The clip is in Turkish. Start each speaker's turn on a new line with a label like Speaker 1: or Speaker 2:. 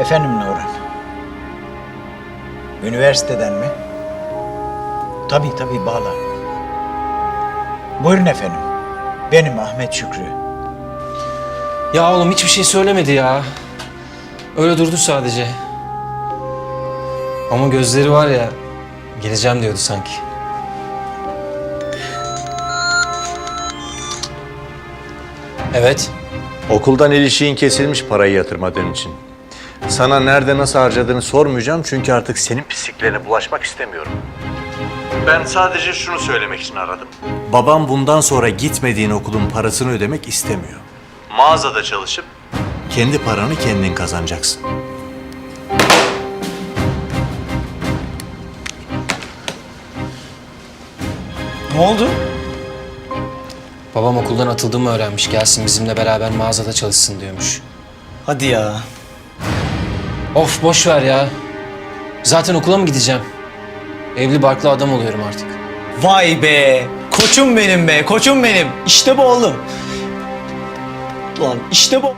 Speaker 1: Efendim Nurhan. Üniversiteden mi? Tabii tabii bağla. Buyurun efendim. Benim Ahmet Şükrü.
Speaker 2: Ya oğlum hiçbir şey söylemedi ya. Öyle durdu sadece. Ama gözleri var ya, geleceğim diyordu sanki. Evet.
Speaker 3: Okuldan ilişiğin kesilmiş parayı yatırmadığın için. Sana nerede nasıl harcadığını sormayacağım çünkü artık senin pisliklerine bulaşmak istemiyorum. Ben sadece şunu söylemek için aradım. Babam bundan sonra gitmediğin okulun parasını ödemek istemiyor. Mağazada çalışıp kendi paranı kendin kazanacaksın.
Speaker 4: Ne oldu?
Speaker 2: Babam okuldan atıldığımı öğrenmiş. Gelsin bizimle beraber mağazada çalışsın diyormuş.
Speaker 4: Hadi ya.
Speaker 2: Of boş ver ya. Zaten okula mı gideceğim? Evli barklı adam oluyorum artık.
Speaker 4: Vay be. Koçum benim be. Koçum benim. İşte bu oğlum. Lan işte bu.